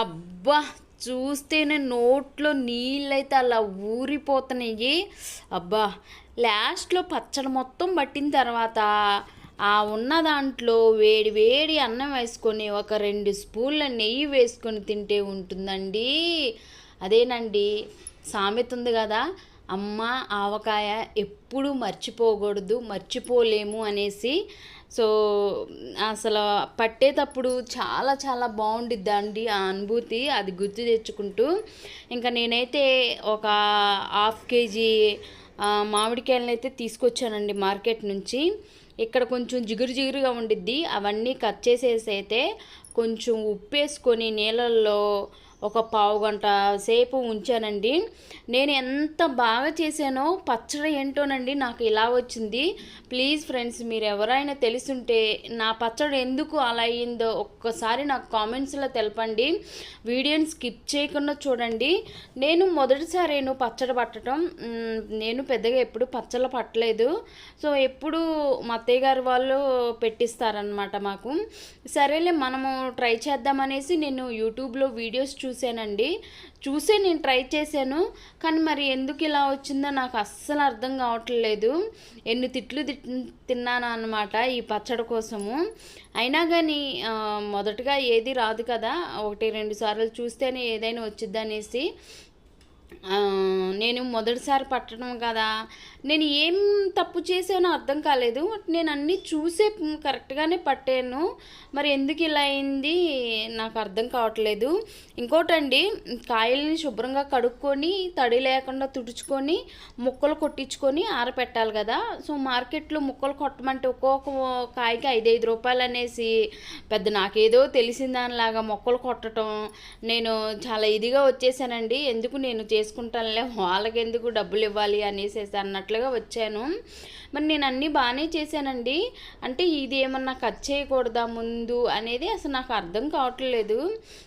అబ్బా చూస్తేనే నోట్లో నీళ్ళైతే అలా ఊరిపోతున్నాయి. అబ్బా లాస్ట్లో పచ్చడి మొత్తం పట్టిన తర్వాత ఆ ఉన్న దాంట్లో వేడి వేడి అన్నం వేసుకొని ఒక రెండు స్పూన్ల నెయ్యి వేసుకొని తింటే ఉంటుందండి. అదేనండి సామెత ఉంది కదా అమ్మ ఆవకాయ ఎప్పుడు మర్చిపోకూడదు మర్చిపోలేము అనేసి సో అసలు పట్టేటప్పుడు చాలా చాలా బాగుండిద్దండి ఆ అనుభూతి. అది గుర్తు తెచ్చుకుంటూ ఇంకా నేనైతే ఒక హాఫ్ కేజీ మామిడికాయలను అయితే తీసుకొచ్చానండి మార్కెట్ నుంచి. ఇక్కడ కొంచెం జిగురు జిగురుగా ఉండిద్ది. అవన్నీ కట్ చేసేసి అయితే కొంచెం ఉప్పు వేసుకొని నీళ్ళల్లో ఒక పావు గంట సేపు ఉంచానండి. నేను ఎంత బాగా చేశానో పచ్చడి ఏంటోనండి నాకు ఇలా వచ్చింది. ప్లీజ్ ఫ్రెండ్స్ మీరు ఎవరైనా తెలుసుంటే నా పచ్చడి ఎందుకు అలా అయ్యిందో ఒక్కసారి నాకు కామెంట్స్లో తెలపండి. వీడియోని స్కిప్ చేయకుండా చూడండి. నేను మొదటిసారి నేను పచ్చడి పట్టడం. నేను పెద్దగా ఎప్పుడు పచ్చళ్ళు పట్టలేదు. సో ఎప్పుడు మా అత్తయ్య గారు వాళ్ళు పెట్టిస్తారనమాట మాకు. సరేలే మనము ట్రై చేద్దామనేసి నేను యూట్యూబ్లో వీడియోస్ చూ చూశానండి. చూసే నేను ట్రై చేశాను. కానీ మరి ఎందుకు ఇలా వచ్చిందో నాకు అస్సలు అర్థం కావట్లేదు. ఎన్ని తిట్లు తిన్నాను అనమాట ఈ పచ్చడి కోసము. అయినా కానీ మొదటగా ఏది రాదు కదా. ఒకటి రెండు సార్లు చూస్తేనే ఏదైనా వచ్చిద్ది అనేసి. నేను మొదటిసారి పట్టడం కదా నేను ఏం తప్పు చేశానో అర్థం కాలేదు. నేను అన్నీ చూసే కరెక్ట్గానే పట్టాను. మరి ఎందుకు ఇలా అయింది? నాకు అర్థం కావట్లేదు. ఇంకోటండి కాయల్ని శుభ్రంగా కడుక్కొని తడి లేకుండా తుడుచుకొని ముక్కలు కొట్టించుకొని ఆరపెట్టాలి కదా. సో మార్కెట్లో ముక్కలు కొట్టమంటే ఒక్కొక్క కాయకి ఐదైదు రూపాయలు అనేసి పెద్ద నాకేదో తెలిసిందానిలాగా ముక్కలు మొక్కలు కొట్టడం నేను చాలా ఇదిగా వచ్చేసానండి. ఎందుకు నేను చేసుకుంటానులే వాళ్ళకి ఎందుకు డబ్బులు ఇవ్వాలి అనేసి అన్నట్లుగా వచ్చాను. మరి నేను అన్నీ బాగానే చేశానండి. అంటే ఇది ఏమన్నా కట్ చేయకూడదా ముందు అనేది అసలు నాకు అర్థం కావట్లేదు.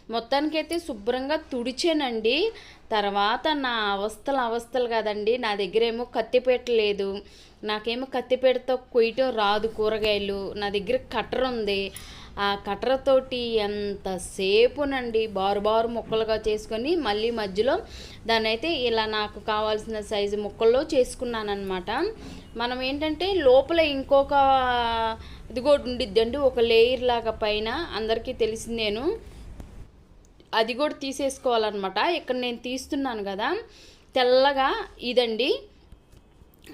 మొత్తానికైతే శుభ్రంగా తుడిచానండి. తర్వాత నా అవస్థలు అవస్థలు కదండి నా దగ్గర ఏమో కత్తిపేట లేదు. నాకేమో కత్తిపేటతో కొయ్యటం రాదు కూరగాయలు. నా దగ్గర కట్టర్ ఉంది. ఆ కట్టరతోటి ఎంతసేపునండి బారు బారు ముక్కలుగా చేసుకొని మళ్ళీ మధ్యలో దాన్ని అయితే ఇలా నాకు కావాల్సిన సైజు ముక్కల్లో చేసుకున్నాను అనమాట మనం ఏంటంటే లోపల ఇంకొక ఇది కూడా ఉండిద్దండి ఒక లేయర్ లాగా పైన అందరికీ తెలిసిందేను అది కూడా తీసేసుకోవాలన్నమాట. ఇక్కడ నేను తీస్తున్నాను కదా తెల్లగా ఇదండి.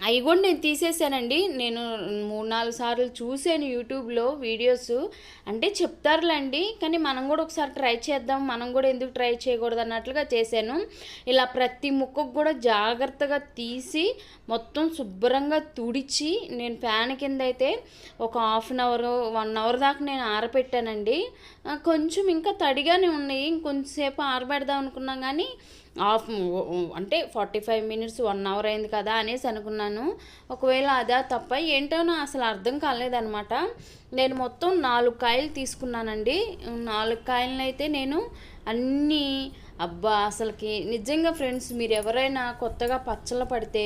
అవి కూడా నేను తీసేసానండి. నేను మూడు నాలుగు సార్లు చూశాను యూట్యూబ్లో వీడియోస్. అంటే చెప్తారులేండి కానీ మనం కూడా ఒకసారి ట్రై చేద్దాం మనం కూడా ఎందుకు ట్రై చేయకూడదు అన్నట్లుగా చేశాను. ఇలా ప్రతి ముక్కకు కూడా జాగ్రత్తగా తీసి మొత్తం శుభ్రంగా తుడిచి నేను ఫ్యాన్ కింద అయితే ఒక half an hour one hour దాకా నేను ఆరపెట్టానండి. కొంచెం ఇంకా తడిగానే ఉన్నాయి ఇంకొంచెంసేపు ఆరబెడదాం అనుకున్నాం కానీ హాఫ్ అంటే forty five minutes one hour అయింది కదా అనేసి అనుకున్నాను. ఒకవేళ అదా తప్ప ఏంటోనో అసలు అర్థం కాలేదనమాట నేను మొత్తం నాలుగు కాయలు తీసుకున్నానండి. నాలుగు కాయలను అయితే నేను అన్నీ అబ్బా అసలుకి నిజంగా ఫ్రెండ్స్ మీరు ఎవరైనా కొత్తగా పచ్చళ్ళు పడితే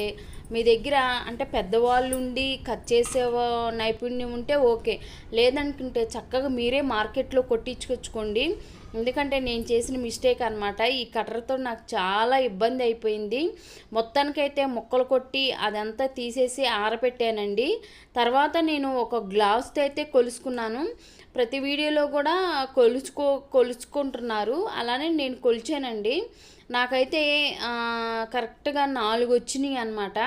మీ దగ్గర అంటే పెద్దవాళ్ళు ఉండి కట్ చేసే నైపుణ్యం ఉంటే ఓకే. లేదనుకుంటే చక్కగా మీరే మార్కెట్లో కొట్టించుకొచ్చుకోండి. ఎందుకంటే నేను చేసిన మిస్టేక్ అనమాట ఈ కట్టర్తో నాకు చాలా ఇబ్బంది అయిపోయింది. మొత్తానికైతే ముక్కలు కొట్టి అదంతా తీసేసి ఆరపెట్టానండి. తర్వాత నేను ఒక గ్లాస్తో అయితే కొలుసుకున్నాను. ప్రతి వీడియోలో కూడా కొలుచుకో కొలుచుకుంటున్నారు. అలానే నేను కొలిచానండి. నాకైతే కరెక్ట్గా నాలుగు వచ్చినాయి అనమాట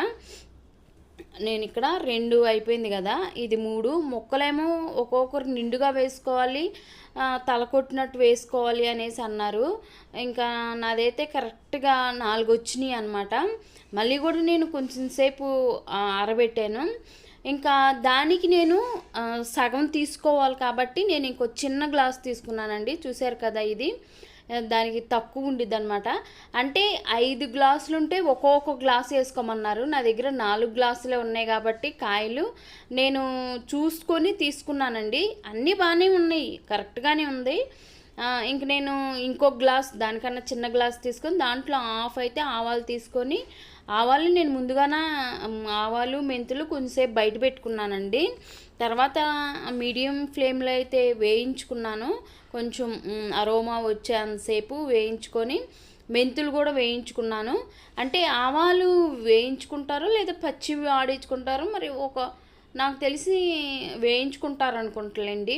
నేను ఇక్కడ రెండు అయిపోయింది కదా ఇది మూడు. మొక్కలేమో ఒక్కొక్కరు నిండుగా వేసుకోవాలి తలకొట్టినట్టు తల కొట్టినట్టు వేసుకోవాలి అనేసి అన్నారు. ఇంకా నాదైతే కరెక్ట్గా నాలుగు వచ్చినాయి అనమాట మళ్ళీ కూడా నేను కొంచెం సేపు ఆరబెట్టాను. ఇంకా దానికి నేను సగం తీసుకోవాలి కాబట్టి నేను ఇంకో చిన్న గ్లాస్ తీసుకున్నానండి. చూశారు కదా ఇది. దానికి తక్కువ ఉండిద్ది అనమాట అంటే ఐదు గ్లాసులు ఉంటే ఒక్కొక్క గ్లాస్ వేసుకోమన్నారు. నా దగ్గర నాలుగు గ్లాసులే ఉన్నాయి కాబట్టి కాయలు నేను చూసుకొని తీసుకున్నానండి. అన్నీ బాగానే ఉన్నాయి. కరెక్ట్గానే ఉంది. ఇంక నేను ఇంకో గ్లాస్ దానికన్నా చిన్న గ్లాస్ తీసుకొని దాంట్లో హాఫ్ అయితే ఆవాలు తీసుకొని ఆవాలు నేను ముందుగానే ఆవాలు మెంతులు కొంచెంసేపు బయట పెట్టుకున్నానండి. తర్వాత మీడియం ఫ్లేమ్లో అయితే వేయించుకున్నాను. కొంచెం అరోమా వచ్చేంతసేపు వేయించుకొని మెంతులు కూడా వేయించుకున్నాను. అంటే ఆవాలు వేయించుకుంటారు లేదా పచ్చివి ఆడించుకుంటారు మరి ఒక నాకు తెలిసి వేయించుకుంటారు అనుకుంటలేండి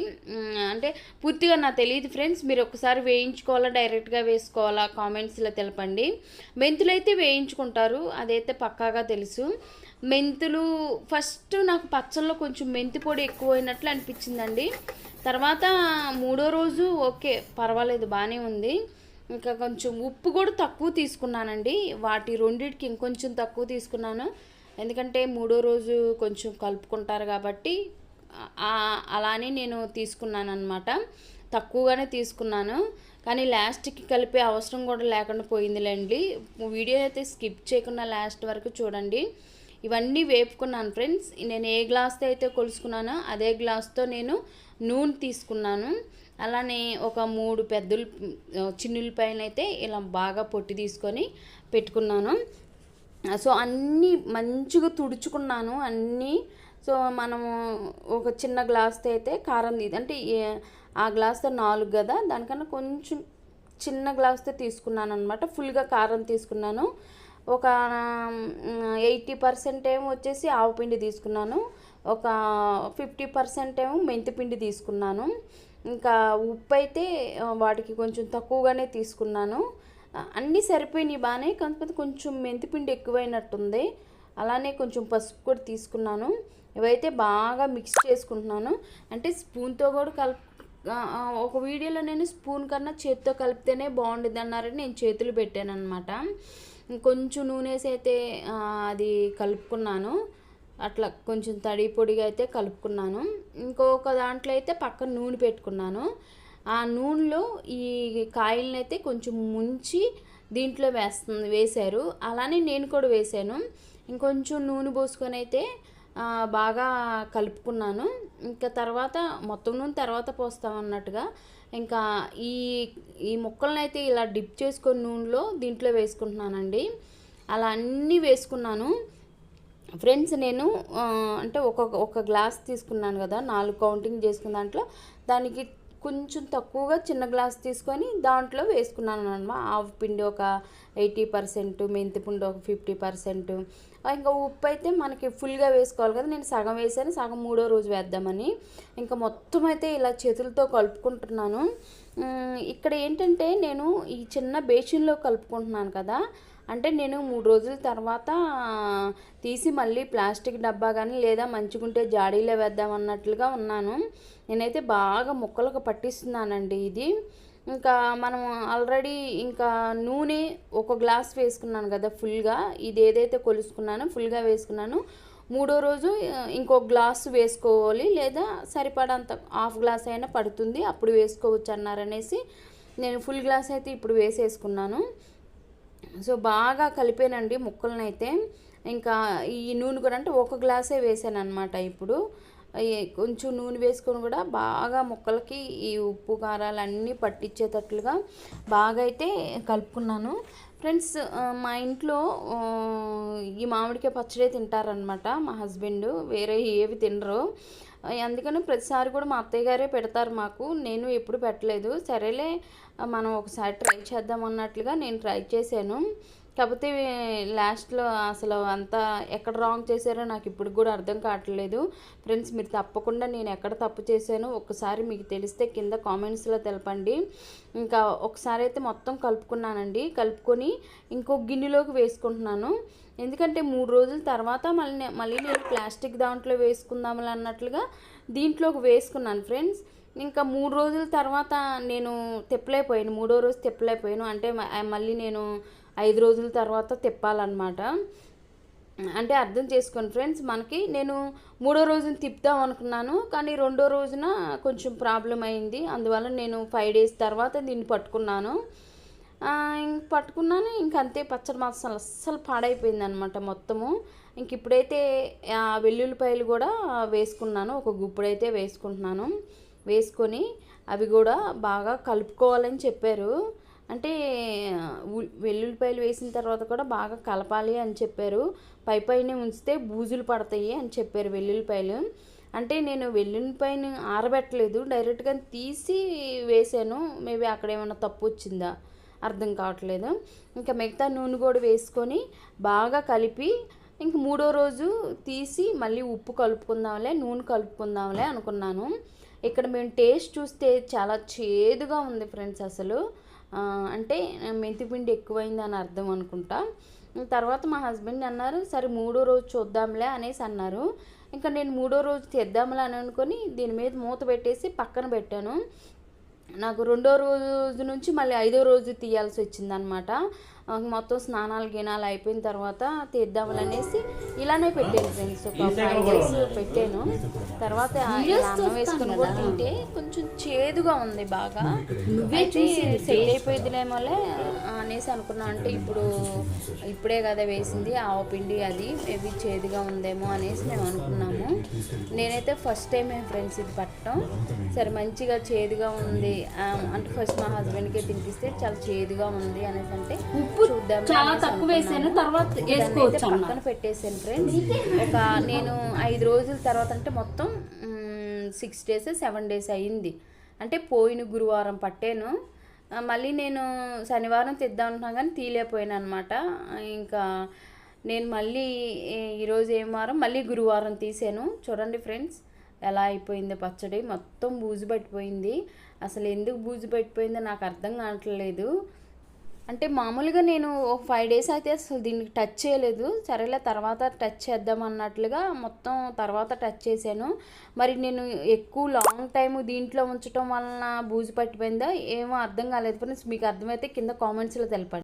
అంటే పూర్తిగా నాకు తెలియదు ఫ్రెండ్స్. మీరు ఒకసారి వేయించుకోవాలా డైరెక్ట్గా వేసుకోవాలా కామెంట్స్లో తెలపండి. మెంతులు అయితే వేయించుకుంటారు అదైతే పక్కాగా తెలుసు. మెంతులు ఫస్ట్ నాకు పచ్చల్లో కొంచెం మెంతి పొడి ఎక్కువైనట్లు అనిపించిందండి. తర్వాత మూడో రోజు ఓకే పర్వాలేదు బాగానే ఉంది. ఇంకా కొంచెం ఉప్పు కూడా తక్కువ తీసుకున్నానండి. వాటి రెండింటికి ఇంకొంచెం తక్కువ తీసుకున్నాను. ఎందుకంటే మూడో రోజు కొంచెం కలుపుకుంటారు కాబట్టి అలానే నేను తీసుకున్నాను అనమాట తక్కువగానే తీసుకున్నాను. కానీ లాస్ట్కి కలిపే అవసరం కూడా లేకుండా పోయిందిలేండి. వీడియో అయితే స్కిప్ చేయకుండా లాస్ట్ వరకు చూడండి. ఇవన్నీ వేపుకున్నాను ఫ్రెండ్స్. నేను ఏ గ్లాస్తో అయితే కొలుసుకున్నానో అదే గ్లాస్తో నేను నూనె తీసుకున్నాను. అలానే ఒక మూడు పెద్దలు చిన్నులపైన అయితే ఇలా బాగా పొట్టి తీసుకొని పెట్టుకున్నాను. సో అన్నీ మంచిగా తుడుచుకున్నాను అన్నీ. సో మనము ఒక చిన్న గ్లాస్తో అయితే కారం తీ అంటే ఆ గ్లాస్తో నాలుగు కదా దానికన్నా కొంచెం చిన్న గ్లాస్తో తీసుకున్నాను అనమాట ఫుల్గా కారం తీసుకున్నాను. ఒక ఎయిటీ పర్సెంట్ ఏమో వచ్చేసి ఆవు పిండి తీసుకున్నాను. ఒక ఫిఫ్టీ పర్సెంట్ ఏమో మెంతిపిండి తీసుకున్నాను. ఇంకా ఉప్పు అయితే వాటికి కొంచెం తక్కువగానే తీసుకున్నాను. అన్నీ సరిపోయినాయి బాగానే కాకపోతే కొంచెం మెంతిపిండి ఎక్కువైనట్టుంది. అలానే కొంచెం పసుపు కూడా తీసుకున్నాను. ఇవైతే బాగా మిక్స్ చేసుకుంటున్నాను. అంటే స్పూన్తో కూడా కలుపు ఒక వీడియోలో నేను స్పూన్ కన్నా చేతితో కలిపితేనే బాగుండేది అన్నారని నేను చేతులు పెట్టాను అనమాట కొంచెం నూనె వేసి అయితే అది కలుపుకున్నాను. అట్లా కొంచెం తడి పొడిగా అయితే కలుపుకున్నాను. ఇంకొక దాంట్లో అయితే పక్కన నూనె పెట్టుకున్నాను. ఆ నూనెలో ఈ కాయలను అయితే కొంచెం ముంచి దీంట్లో వేస్తుంది వేశారు. అలానే నేను కూడా వేశాను. ఇంకొంచెం నూనె పోసుకొని అయితే బాగా కలుపుకున్నాను. ఇంకా తర్వాత మొత్తం నూనె తర్వాత పోస్తాం అన్నట్టుగా ఇంకా ఈ ఈ ముక్కలను అయితే ఇలా డిప్ చేసుకొని నూనెలో దీంట్లో వేసుకుంటున్నానండి. అలా అన్నీ వేసుకున్నాను. ఫ్రెండ్స్ నేను అంటే ఒక ఒక గ్లాస్ తీసుకున్నాను కదా నాలుగు కౌంటింగ్ చేసుకున్న దాంట్లో దానికి కొంచెం తక్కువగా చిన్న గ్లాస్ తీసుకొని దాంట్లో వేసుకున్నాను అనమాట. ఆవు పిండి ఒక ఎయిటీ పర్సెంట్ మెంతి పిండి ఒక ఫిఫ్టీ పర్సెంట్. ఇంకా ఉప్పు అయితే మనకి ఫుల్గా వేసుకోవాలి కదా. నేను సగం వేసాను సగం మూడో రోజు వేద్దామని. ఇంకా మొత్తం అయితే ఇలా చేతులతో కలుపుకుంటున్నాను. ఇక్కడ ఏంటంటే నేను ఈ చిన్న బేసిన్లో కలుపుకుంటున్నాను కదా. అంటే నేను మూడు రోజుల తర్వాత తీసి మళ్ళీ ప్లాస్టిక్ డబ్బా కానీ లేదా మంచిగుంటే జాడీలో వేద్దాం అన్నట్లుగా ఉన్నాను. నేనైతే బాగా ముక్కలకు పట్టిస్తున్నానండి ఇది. ఇంకా మనం ఆల్రెడీ ఇంకా నూనె ఒక గ్లాస్ వేసుకున్నాను కదా ఫుల్గా. ఇది ఏదైతే కొలుసుకున్నానో ఫుల్గా వేసుకున్నాను. మూడో రోజు ఇంకో గ్లాస్ వేసుకోవాలి లేదా సరిపడంత హాఫ్ గ్లాస్ అయినా పడుతుంది. అప్పుడు వేసుకోవచ్చు అన్నారనేసి నేను ఫుల్ గ్లాస్ అయితే ఇప్పుడు వేసేసుకున్నాను. సో బాగా కలిపానండి ముక్కలనైతే. ఇంకా ఈ నూనె కూడా అంటే ఒక గ్లాసే వేసాను అనమాట ఇప్పుడు. కొంచెం నూనె వేసుకొని కూడా బాగా ముక్కలకి ఈ ఉప్పు కారాలు అన్నీ పట్టించేటట్లుగా బాగా అయితే కలుపుకున్నాను. ఫ్రెండ్స్ మా ఇంట్లో ఈ మామిడికాయ పచ్చడి తింటారనమాట మా హస్బెండ్. వేరే ఏవి తినరు. అందుకని ప్రతిసారి కూడా మా అత్తయ్య గారే పెడతారు మాకు. నేను ఎప్పుడు పెట్టలేదు. సరేలే మనం ఒకసారి ట్రై చేద్దాం అన్నట్లుగా నేను ట్రై చేశాను. కాకపోతే లాస్ట్లో అసలు అంతా ఎక్కడ రాంగ్ చేశారో నాకు ఇప్పుడు కూడా అర్థం కావట్లేదు. ఫ్రెండ్స్ మీరు తప్పకుండా నేను ఎక్కడ తప్పు చేశానో ఒకసారి మీకు తెలిస్తే కింద కామెంట్స్లో తెలపండి. ఇంకా ఒకసారి అయితే మొత్తం కలుపుకున్నానండి. కలుపుకొని ఇంకో గిన్నెలోకి వేసుకుంటున్నాను. ఎందుకంటే మూడు రోజుల తర్వాత మళ్ళీ మళ్ళీ నేను ప్లాస్టిక్ దాంట్లో వేసుకుందామని అన్నట్లుగా దీంట్లోకి వేసుకున్నాను ఫ్రెండ్స్ ఇంకా మూడు రోజుల తర్వాత నేను తెప్పలేకపోయాను. మూడో రోజు తెప్పలేకపోయాను. అంటే మళ్ళీ నేను ఐదు రోజుల తర్వాత తిప్పాలన్నమాట. అంటే అర్థం చేసుకోండి ఫ్రెండ్స్ మనకి నేను మూడో రోజున తిప్పుదాం అనుకున్నాను కానీ రెండో రోజున కొంచెం ప్రాబ్లం అయింది. అందువల్ల నేను ఫైవ్ డేస్ తర్వాత దీన్ని పట్టుకున్నాను. ఇంక పట్టుకున్నాను ఇంక అంతే పచ్చడి మసాలా అస్సలు పాడైపోయింది అనమాట మొత్తము. ఇంక ఇప్పుడైతే ఆ వెల్లుల్లిపాయలు కూడా వేసుకున్నాను ఒక గుప్పుడైతే వేసుకుంటున్నాను. వేసుకొని అవి కూడా బాగా కలుపుకోవాలని చెప్పారు. అంటే వెల్లుల్లిపాయలు వేసిన తర్వాత కూడా బాగా కలపాలి అని చెప్పారు. పై పైన ఉంచితే బూజులు పడతాయి అని చెప్పారు వెల్లుల్లిపాయలు. అంటే నేను వెల్లుల్లిపాయను ఆరబెట్టలేదు. డైరెక్ట్గా తీసి వేసాను మేబీ అక్కడ ఏమైనా తప్పు వచ్చిందా? అర్థం కావట్లేదు. ఇంకా మిగతా నూనె కూడా వేసుకొని బాగా కలిపి ఇంక మూడో రోజు తీసి మళ్ళీ ఉప్పు కలుపుకుందాంలే నూనె కలుపుకుందాంలే అనుకున్నాను. ఇక్కడ మేము టేస్ట్ చూస్తే చాలా చేదుగా ఉంది ఫ్రెండ్స్ అసలు. అంటే మెంతిపిండి ఎక్కువైందని అర్థం అనుకుంటా. తర్వాత మా హస్బెండ్ అన్నారు సరే మూడో రోజు చూద్దాంలే అనేసి అన్నారు. ఇంకా నేను మూడో రోజు తెద్దాంలే అని అనుకొని దీని మీద మూత పెట్టేసి పక్కన పెట్టాను. నాకు రెండో రోజు నుంచి మళ్ళీ ఐదో రోజు తీయాల్సి వచ్చిందనమాట. మొత్తం స్నానాలు గినాలు అయిపోయిన తర్వాత తీద్దామనేసి ఇలానే పెట్టాను ఫ్రెండ్స్ ఒక ఫైవ్ డేస్ పెట్టాను. తర్వాత ఇలా అన్నం వేసుకుని కూడా తింటే కొంచెం చేదుగా ఉంది బాగా. అయితే సెట్ అయిపోయిందిలేమోలే అనేసి అనుకున్నా. అంటే ఇప్పుడు ఇప్పుడే కదా వేసింది ఆవ పిండి అది. మేబీ చేదుగా ఉందేమో అనేసి మేము అనుకున్నాము. నేనైతే ఫస్ట్ టైం ఫ్రెండ్స్ ఇది పట్టడం. సరే మంచిగా చేదుగా ఉంది. అంటే ఫస్ట్ మా హస్బెండ్కి తినిపిస్తే చాలా చేదుగా ఉంది అనేసి అంటే ఉప్పు చాలా తక్కువ వేసాను తర్వాత వేసుకోవచ్చు పక్కన పెట్టేసాను ఫ్రెండ్స్ ఒక నేను ఐదు రోజుల తర్వాత అంటే మొత్తం సిక్స్ డేస్ సెవెన్ డేస్ అయ్యింది అంటే పోయిన గురువారం పట్టాను. మళ్ళీ నేను శనివారం తెద్దాం అనుకున్నా కానీ తీలేకపోయాను అనమాట ఇంకా నేను మళ్ళీ ఈరోజు ఏం వారం? మళ్ళీ గురువారం తీసాను. చూడండి ఫ్రెండ్స్ ఎలా అయిపోయింది పచ్చడి? మొత్తం బూజు పట్టిపోయింది. అసలు ఎందుకు బూజు పట్టిపోయిందో నాకు అర్థం కావట్లేదు. అంటే మామూలుగా నేను ఒక ఫైవ్ డేస్ అయితే అసలు దీనికి టచ్ చేయలేదు. సరేలే తర్వాత టచ్ చేద్దాం అన్నట్లుగా మొత్తం తర్వాత టచ్ చేశాను. మరి నేను ఎక్కువ లాంగ్ టైం దీంట్లో ఉంచడం వలన బూజు పట్టిపోయిందా? ఏమో అర్థం కాలేదు. ఫ్రెండ్స్ మీకు అర్థమైతే కింద కామెంట్స్లో తెలపండి.